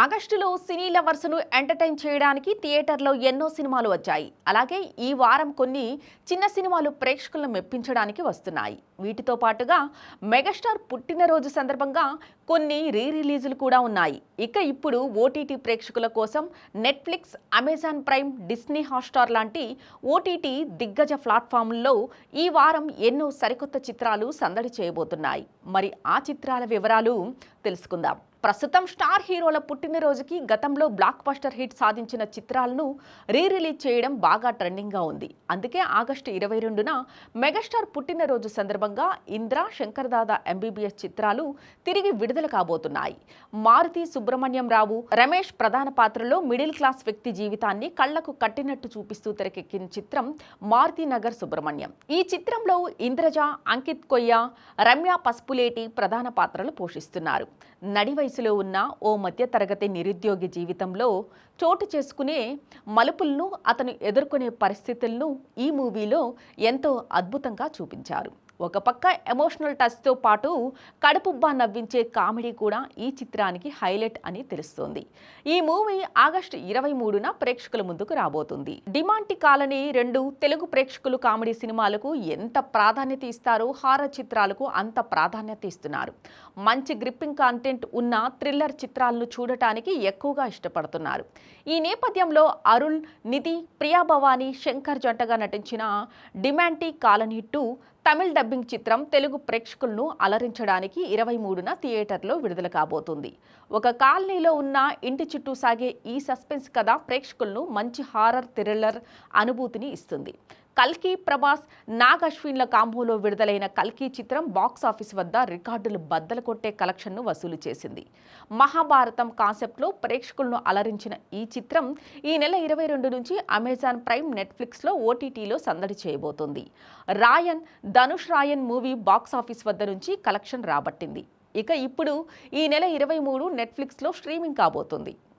ఆగస్టులో సినీ లవర్స్ను ఎంటర్టైన్ చేయడానికి థియేటర్లో ఎన్నో సినిమాలు వచ్చాయి. అలాగే ఈ వారం కొన్ని చిన్న సినిమాలు ప్రేక్షకులను మెప్పించడానికి వస్తున్నాయి. వీటితో పాటుగా మెగాస్టార్ పుట్టినరోజు సందర్భంగా కొన్ని రీ రిలీజులు కూడా ఉన్నాయి. ఇక ఇప్పుడు ఓటీటీ ప్రేక్షకుల కోసం Netflix Amazon Prime Disney Hotstar లాంటి ఓటీటీ దిగ్గజ ప్లాట్ఫామ్ల్లో ఈ వారం ఎన్నో సరికొత్త చిత్రాలు సందడి చేయబోతున్నాయి. మరి ఆ చిత్రాల వివరాలు తెలుసుకుందాం. ప్రస్తుతం స్టార్ హీరోల పుట్టినరోజుకి గతంలో బ్లాక్ బస్టర్ హిట్ సాధించిన చిత్రాలను రీ రిలీజ్ చేయడం బాగా ట్రెండింగ్గా ఉంది. అందుకే ఆగస్టు ఇరవై రెండున మెగాస్టార్ పుట్టినరోజు సందర్భంగా ఇంద్ర శంకర్ దాదా ఎంబీబీఎస్ చిత్రాలు తిరిగి విడుదల కాబోతున్నాయి. మారుతి సుబ్రహ్మణ్యం రావు రమేష్ ప్రధాన పాత్రలో మిడిల్ క్లాస్ వ్యక్తి జీవితాన్ని కళ్ళకు కట్టినట్టు చూపిస్తూ తెరకెక్కిన చిత్రం మారుతి నగర్ సుబ్రహ్మణ్యం. ఈ చిత్రంలో ఇంద్రజ అంకిత్ కొయ్య రమ్య పసుపులేటి ప్రధాన పాత్రలు పోషిస్తున్నారు. నడివై వయసులో ఉన్న ఓ మధ్యతరగతి నిరుద్యోగి జీవితంలో చోటు చేసుకునే మలుపులను అతను ఎదుర్కొనే పరిస్థితులను ఈ మూవీలో ఎంతో అద్భుతంగా చూపించారు. ఒక పక్క ఎమోషనల్ టచ్తో పాటు కడుపుబ్బా నవ్వించే కామెడీ కూడా ఈ చిత్రానికి హైలైట్ అని తెలుస్తోంది. ఈ మూవీ ఆగస్టు ఇరవై మూడున ప్రేక్షకుల ముందుకు రాబోతుంది. డిమాంటి కాలనీ రెండు తెలుగు ప్రేక్షకులు కామెడీ సినిమాలకు ఎంత ప్రాధాన్యత ఇస్తారో హారర్ చిత్రాలకు అంత ప్రాధాన్యత ఇస్తున్నారు. మంచి గ్రిప్పింగ్ కాంటెంట్ ఉన్న థ్రిల్లర్ చిత్రాలను చూడటానికి ఎక్కువగా ఇష్టపడుతున్నారు. ఈ నేపథ్యంలో అరుణ్ నిధి ప్రియా భవానీ శంకర్ జంటగా నటించిన Demonte colony two Tamil dubbing చిత్రం తెలుగు ప్రేక్షకులను అలరించడానికి ఇరవై మూడున థియేటర్లో విడుదల కాబోతుంది. ఒక కాలనీలో ఉన్న ఇంటి చుట్టూ సాగే ఈ సస్పెన్స్ కథ ప్రేక్షకులను మంచి హారర్ థ్రిల్లర్ అనుభూతిని ఇస్తుంది. కల్కి ప్రభాస్ నాగ్ అశ్విన్ల కాంబోలో విడుదలైన కల్కి చిత్రం బాక్స్ ఆఫీస్ వద్ద రికార్డులు బద్దలు కొట్టే కలెక్షన్ను వసూలు చేసింది. మహాభారతం కాన్సెప్ట్లో ప్రేక్షకులను అలరించిన ఈ చిత్రం ఈ నెల ఇరవై రెండు నుంచి అమెజాన్ ప్రైమ్ నెట్ఫ్లిక్స్లో ఓటీటీలో సందడి చేయబోతోంది. Raayan Dhanush Raayan movie box office వద్ద నుంచి కలెక్షన్ రాబట్టింది. ఇక ఇప్పుడు ఈ నెల ఇరవై మూడు నెట్ఫ్లిక్స్లో స్ట్రీమింగ్ కాబోతుంది.